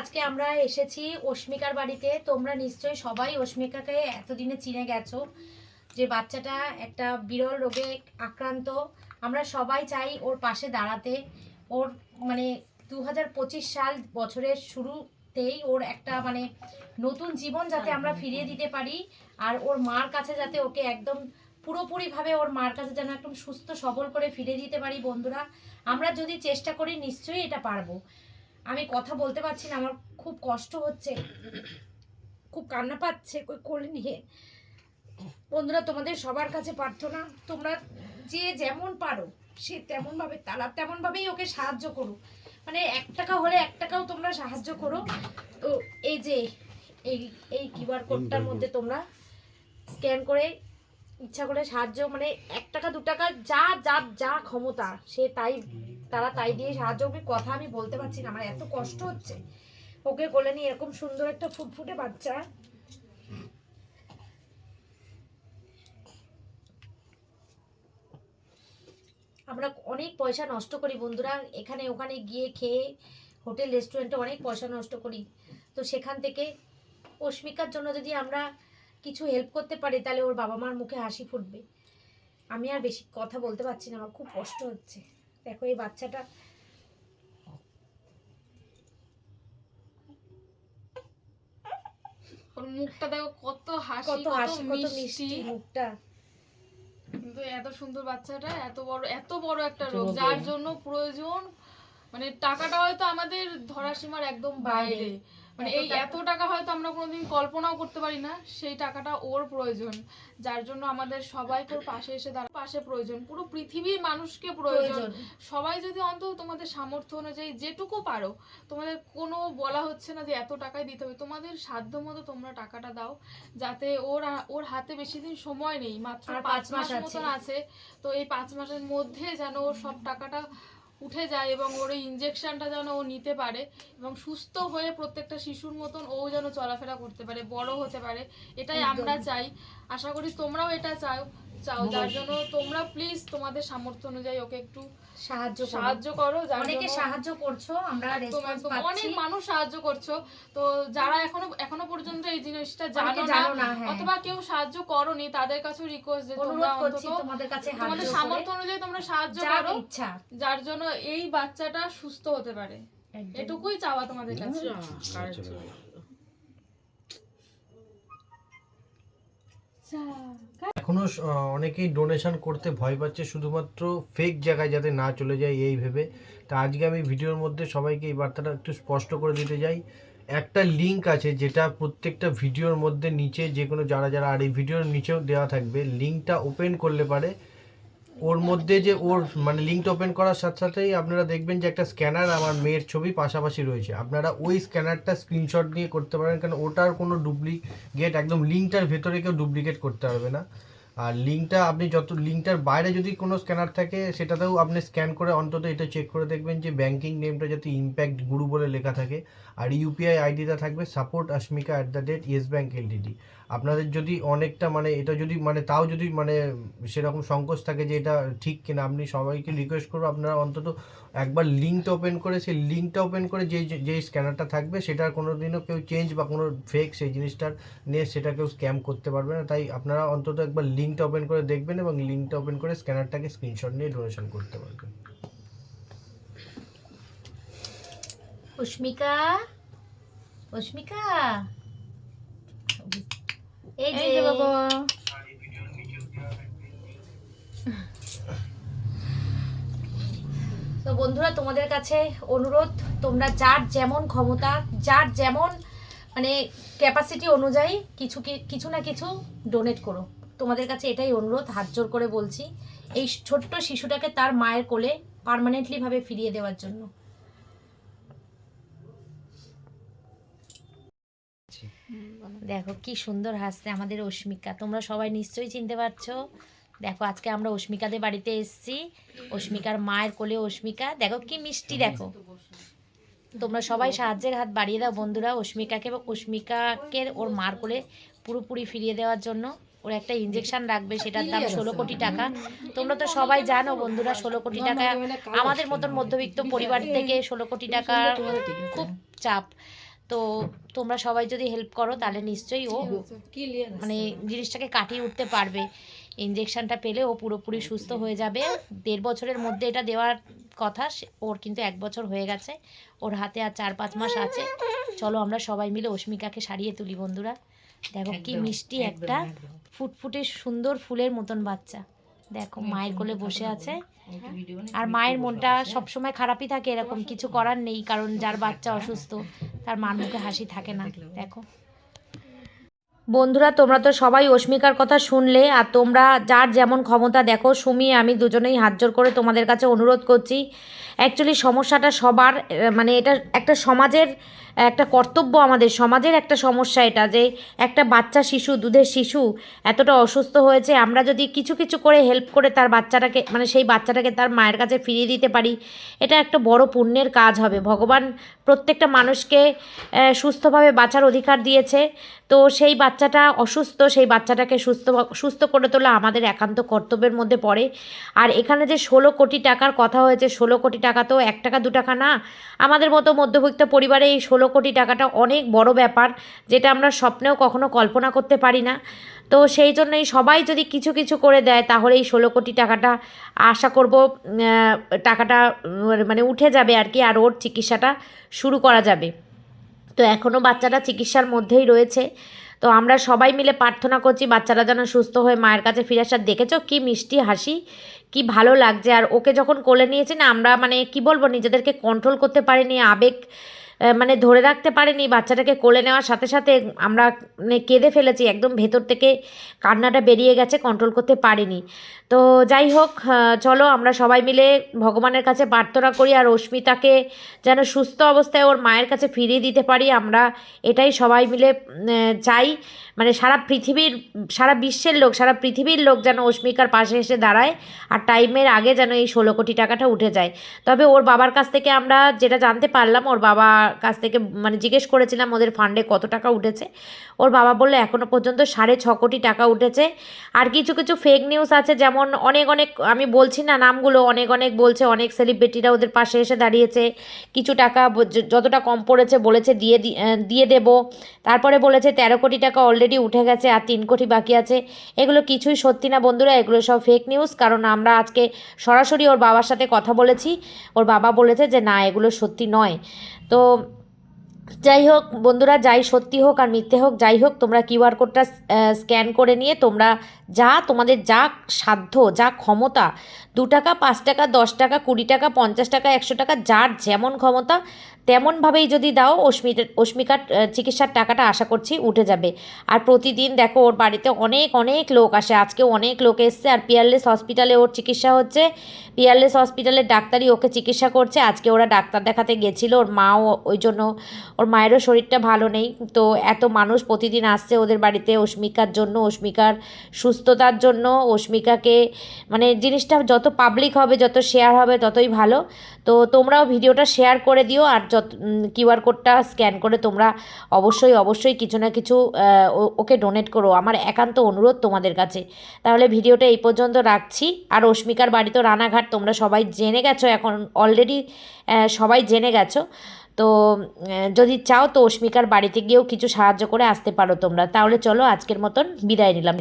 আজকে আমরা এসেছি অস্মিকার বাড়িতে। তোমরা নিশ্চয়ই সবাই অস্মিকাকে এতদিনে চিনে গেছো যে বাচ্চাটা একটা বিরল রোগে আক্রান্ত। আমরা সবাই চাই ওর পাশে দাঁড়াতে। ওর মানে দু হাজার পঁচিশ সাল বছরের শুরুতেই ওর একটা মানে নতুন জীবন যাতে আমরা ফিরিয়ে দিতে পারি আর ওর মার কাছে যাতে ওকে একদম পুরোপুরিভাবে ওর মার কাছে যেন একদম সুস্থ সবল করে ফিরে দিতে পারি বন্ধুরা। আমরা যদি চেষ্টা করি নিশ্চয়ই এটা পারব। আমি কথা বলতে পারছি না আমার খুব কষ্ট হচ্ছে খুব কান্না পাচ্ছে কোলে নিয়ে। বন্ধুরা তোমাদের সবার কাছে প্রার্থনা তোমরা যে যেমন পারো সে তেমনভাবে তারা তেমনভাবেই ওকে সাহায্য করো মানে এক টাকা হলে এক টাকাও তোমরা সাহায্য করো। তো এই যে এই এই কিউআর কোডটার মধ্যে তোমরা স্ক্যান করে ইচ্ছা করে সাহায্য মানে এক টাকা, দু টাকা, যা যা যা ক্ষমতা, সে তাই, তারা তাই দিয়ে সাহায্য করবে, কথা আমি বলতে পারছি না, আমার এত কষ্ট হচ্ছে। ওকে কোলে নিয়ে এরকম সুন্দর একটা ফুটফুটে বাচ্চা। আমরা অনেক পয়সা নষ্ট করি বন্ধুরা, এখানে, ওখানে গিয়ে খেয়ে হোটেল, রেস্টুরেন্টে অনেক পয়সা নষ্ট করি। তো সেখান থেকে অস্মিকার জন্য যদি আমরা কিছু হেল্প করতে পারি তাহলে ওর বাবা মার মুখে হাসি ফুটবে। আমি আর বেশি কথা বলতে পারছি না আমার খুব কষ্ট হচ্ছে। দেখো এই বাচ্চাটা ওর মুখটা দেখো কত হাসি কত হাসি কত মিষ্টি। মুখটা। কিন্তু এত সুন্দর বাচ্চাটা এত বড় এত বড় একটা রোগ যার। জন্য প্রয়োজন মানে টাকাটা হয়তো আমাদের ধরা সীমার একদম বাইরে। মানে এই এত টাকা হয়তো আমরা কোনোদিন কল্পনাও করতে পারি না। সেই টাকাটা ওর প্রয়োজন যার জন্য আমাদের সবাইকে ওর পাশে এসে দাঁড়া পাশে প্রয়োজন। পুরো পৃথিবীর মানুষকে প্রয়োজন। সবাই যদি অন্তত তোমাদের সামর্থ্য অনুযায়ী যেটুকু পারো তোমাদের কোনো বলা হচ্ছে না যে এত টাকাই দিতে হবে। তোমাদের সাধ্য মতো তোমরা টাকাটা দাও যাতে ওর ওর হাতে বেশি দিন সময় নেই। মাত্র পাঁচ মাস মতন। আছে। তো এই পাঁচ মাসের মধ্যে যেন ওর সব টাকাটা উঠে যায় এবং ওর এই ইঞ্জেকশনটা যেন ও নিতে পারে এবং সুস্থ হয়ে প্রত্যেকটা শিশুর মতন ও যেন চলাফেরা করতে পারে বড় হতে পারে এটাই আমরা চাই। আশা করি তোমরাও এটা চাও। চাও যার জন্য তোমরা প্লিজ তোমাদের সামর্থ্য অনুযায়ী ওকে একটু সাহায্য করো। সাহায্য করো অনেকে সাহায্য করছ আমরা রেসপন্স পাচ্ছি। অনেক মানুষ সাহায্য করছ। তো যারা এখনও এখনও পর্যন্ত এই জিনিসটা জানো না হ্যাঁ। অথবা কেউ সাহায্য করনি তাদের কাছে রিকোয়েস্ট যে তোমরা অন্তত তোমাদের কাছে তোমাদের সামর্থ্য অনুযায়ী তোমরা সাহায্য করো ইচ্ছা। যার জন্য এই বাচ্চাটা সুস্থ হতে পারে। এটুকুই চাওয়া তোমাদের কাছে। এখনও অনেকেই ডোনেশন করতে ভয় পাচ্ছে, শুধুমাত্র ফেক জায়গায় যাতে না চলে যায় এই ভেবে। তা আজকে আমি ভিডিওর মধ্যে সবাইকে এই বার্তাটা একটু স্পষ্ট করে দিতে যাই একটা লিঙ্ক আছে যেটা প্রত্যেকটা ভিডিওর মধ্যে নিচে যে কোনো যারা যারা, আর এই ভিডিওর নিচেও দেওয়া থাকবে। লিঙ্কটা ওপেন করলে পারে। ওর মধ্যে যে ওর মানে লিঙ্কটা ওপেন করার সাথে সাথেই আপনারা দেখবেন যে একটা স্ক্যানার আমার মেয়ের ছবি পাশাপাশি রয়েছে। আপনারা ওই স্ক্যানারটা স্ক্রিনশট নিয়ে করতে পারেন, কারণ ওটার কোনো ডুপ্লিকেট একদম লিঙ্কটার ভেতরে কেউ ডুপ্লিকেট করতে পারবে না। আর লিঙ্কটা আপনি যত লিঙ্কটার বাইরে যদি কোনো স্ক্যানার থাকে, সেটাতেও আপনি স্ক্যান করে অন্তত এটা চেক করে দেখবেন যে ব্যাঙ্কিং নেমটা যাতে ইম্প্যাক্ট গুরু বলে লেখা থাকে। আর ইউপিআই আইডিটা থাকবে support Ashmika at the date yes bank LTD আপনাদের যদি অনেকটা মানে এটা যদি মানে তাও যদি মানে সেরকম সংকোচ থাকে যে এটা ঠিক কিনা, আপনি সবাইকে রিকোয়েস্ট করব আপনারা অন্তত একবার লিঙ্কটা ওপেন করে, সেই লিঙ্কটা ওপেন করে যে যে স্ক্যানারটা থাকবে সেটার কোনো দিনও কেউ চেঞ্জ বা কোনো ফেক সেই জিনিসটার নিয়ে সেটা কেউ স্ক্যাম করতে পারবে না। তাই আপনারা অন্তত একবার লিঙ্কটা ওপেন করে দেখবেন এবং লিঙ্কটা ওপেন করে স্ক্যানারটাকে স্ক্রিনশট নিয়ে ডোনেশন করতে পারবেন। অস্মিকা অস্মিকা এই যে বাবা। তো বন্ধুরা তোমাদের কাছে অনুরোধ তোমরা যার যেমন ক্ষমতা যার যেমন মানে ক্যাপাসিটি অনুযায়ী কিছু কি- কিছু না কিছু ডোনেট করো। তোমাদের কাছে এটাই অনুরোধ হাত জোর করে বলছি এই ছোট্ট শিশুটাকে তার মায়ের কোলে পার্মানেন্টলি ভাবে ফিরিয়ে দেওয়ার জন্য। দেখো কি সুন্দর হাসছে আমাদের অস্মিকা তোমরা সবাই নিশ্চয়ই চিনতে পারছ। দেখো আজকে আমরা অস্মিকাদের বাড়িতে এসেছি। অস্মিকার মায়ের কোলে অস্মিকা দেখো কি মিষ্টি দেখো। তোমরা সবাই সাহায্যের হাত বাড়িয়ে দাও বন্ধুরা অস্মিকাকে অস্মিকাকে ওর মার কোলে পুরোপুরি ফিরিয়ে দেওয়ার জন্য। ওর একটা ইঞ্জেকশন লাগবে সেটার দাম ষোলো কোটি টাকা। তোমরা তো সবাই জানো বন্ধুরা ষোলো কোটি টাকা আমাদের মতন মধ্যবিত্ত পরিবার থেকে ষোলো কোটি টাকা খুব চাপ। তো তোমরা সবাই যদি হেল্প করো তাহলে নিশ্চয়ই ও মানে জিনিসটাকে কাটিয়ে উঠতে পারবে। ইঞ্জেকশনটা পেলে ও পুরোপুরি সুস্থ হয়ে যাবে। দেড় বছরের মধ্যে এটা দেওয়ার কথা ওর কিন্তু এক বছর হয়ে গেছে। ওর হাতে আর চার পাঁচ মাস আছে। চলো আমরা সবাই মিলে অস্মিকাকে সারিয়ে তুলি বন্ধুরা। দেখো কি মিষ্টি একটা ফুটফুটে সুন্দর ফুলের মতন বাচ্চা। দেখো মায়ের কোলে বসে আছে। আর মায়ের মনটা সবসময় খারাপই থাকে এরকম কিছু করার নেই কারণ যার বাচ্চা অসুস্থ তার মার মুখে হাসি থাকে না। দেখো। বন্ধুরা তোমরা তো সবাই অস্মিকার কথা শুনলে আর তোমরা যার যেমন ক্ষমতা দেখো সুমি আমি দুজনেই হাত জোর করে তোমাদের কাছে অনুরোধ করছি। অ্যাকচুয়ালি সমস্যাটা সবার মানে এটা একটা সমাজের একটা কর্তব্য আমাদের সমাজের একটা সমস্যা এটা যে একটা বাচ্চা শিশু, দুধের শিশু এতটা অসুস্থ হয়েছে, আমরা যদি কিছু কিছু করে হেল্প করে তার বাচ্চাটাকে মানে সেই বাচ্চাটাকে তার মায়ের কাছে ফিরিয়ে দিতে পারি, এটা একটা বড় পুণ্যের কাজ হবে। ভগবান প্রত্যেকটা মানুষকে সুস্থভাবে বাঁচার অধিকার দিয়েছে। তো সেই বাচ্চাটা অসুস্থ, সেই বাচ্চাটাকে সুস্থ সুস্থ করে তোলা আমাদের একান্ত কর্তব্যের মধ্যে পড়ে। আর এখানে যে ষোলো কোটি টাকার কথা হয়েছে, ষোলো কোটি টাকা তো এক টাকা, দু টাকা না, আমাদের মতো মধ্যবিত্ত পরিবারে এই ষোলো কোটি টাকাটা অনেক বড় ব্যাপার, যেটা আমরা স্বপ্নেও কখনো কল্পনা করতে পারি না। তো সেই জন্যই সবাই যদি কিছু কিছু করে দেয়, তাহলে এই ষোলো কোটি টাকাটা আশা করব টাকাটা মানে উঠে যাবে আর কি, আর ওর চিকিৎসাটা শুরু করা যাবে। তো এখনও বাচ্চাটা চিকিৎসার মধ্যেই রয়েছে। তো আমরা সবাই মিলে প্রার্থনা করছি, বাচ্চারা যেন সুস্থ হয়ে মায়ের কাছে ফিরে আসার। দেখেছ কি মিষ্টি হাসি? কি ভালো লাগছে। আর ওকে যখন কোলে নিয়েছে না, আমরা মানে কি বলব, নিজেদেরকে কন্ট্রোল করতে পারিনি। আবেগ মানে ধরে রাখতে পারেনি, বাচ্চাটাকে কোলে নেওয়ার সাথে সাথে আমরা মানে কেঁদে ফেলেছি, একদম ভেতর থেকে কান্নাটা বেরিয়ে গেছে কন্ট্রোল করতে পারিনি। তো যাই হোক চলো আমরা সবাই মিলে ভগবানের কাছে প্রার্থনা করি আর অস্মিতাকে যেন সুস্থ অবস্থায় ওর মায়ের কাছে ফিরিয়ে দিতে পারি। আমরা এটাই সবাই মিলে চাই। মানে সারা পৃথিবীর, সারা বিশ্বের লোক, সারা পৃথিবীর লোক যেন অস্মিকার পাশে এসে দাঁড়ায় আর টাইমের আগে যেন এই ষোলো কোটি টাকাটা উঠে যায়। তবে ওর বাবার কাছ থেকে আমরা যেটা জানতে পারলাম, ওর বাবার কাছ থেকে মানে জিজ্ঞেস করেছিলাম ওদের ফান্ডে কত টাকা উঠেছে। ওর বাবা বলল এখনও পর্যন্ত সাড়ে ছ কোটি টাকা উঠেছে। আর কিছু কিছু ফেক নিউজ আছে, যেমন অনেক অনেক, আমি বলছি না নামগুলো, অনেক অনেক বলছে, অনেক সেলিব্রিটিরা ওদের পাশে এসে দাঁড়িয়েছে। কিছু টাকা যতটা কম পড়েছে বলেছে, দিয়ে দিয়ে দেব। তারপরে বলেছে, তেরো কোটি টাকা অলরেডি উঠে গেছে আর তিন কোটি বাকি আছে। এগুলো কিছুই সত্যি না বন্ধুরা, এগুলো সব ফেক নিউজ কারণ আমরা আজকে সরাসরি ওর বাবার সাথে কথা বলেছি। ওর বাবা বলেছে যে, না, এগুলো সত্যি নয়। তো যাই হোক, বন্ধুরা, যাই সত্যি হোক আর মিথ্যে হোক, যাই হোক, তোমরা কিউআর কোডটা স্ক্যান করে নিয়ে তোমরা যা তোমাদের যা সাধ্য, যা ক্ষমতা, দু টাকা, পাঁচ টাকা, দশ টাকা, কুড়ি টাকা, পঞ্চাশ টাকা, একশো টাকা, যার যেমন ক্ষমতা, তেমনভাবেই যদি দাও অস্মিতার অস্মিকার চিকিৎসার টাকাটা আশা করছি উঠে যাবে। আর প্রতিদিন দেখো, ওর বাড়িতে অনেক অনেক লোক আসে। আজকে অনেক লোক এসছে, আর পিয়ারলেস হসপিটালে ওর চিকিৎসা হচ্ছে। পিয়ারলেস হসপিটালের ডাক্তারই ওকে চিকিৎসা করছে। আজকে ওরা ডাক্তার দেখাতে গেছিল, ওর মাও ওই জন্য, ওর মায়েরও শরীরটা ভালো নেই। তো এত মানুষ প্রতিদিন আসছে ওদের বাড়িতে অস্মিকার জন্য, অস্মিকার সুস্থতার জন্য, অস্মিকাকে মানে জিনিসটা যত পাবলিক হবে, যত শেয়ার হবে, ততই ভালো। তো তোমরাও ভিডিওটা শেয়ার করে দিও আর যত কিউআর কোডটা স্ক্যান করে তোমরা অবশ্যই অবশ্যই কিছু না কিছু ওকে ডোনেট করো। আমার একান্ত অনুরোধ তোমাদের কাছে। তাহলে ভিডিওটা এই পর্যন্ত রাখছি। আর অস্মিকার বাড়ি তো রানাঘাট, তোমরা সবাই জেনে গেছো এখন অলরেডি সবাই জেনে গেছো। তো যদি চাও তো অস্মিকার বাড়িতে গিয়েও কিছু সাহায্য করে আসতে পারো তোমরা। তাহলে চলো আজকের মতন বিদায় নিলাম।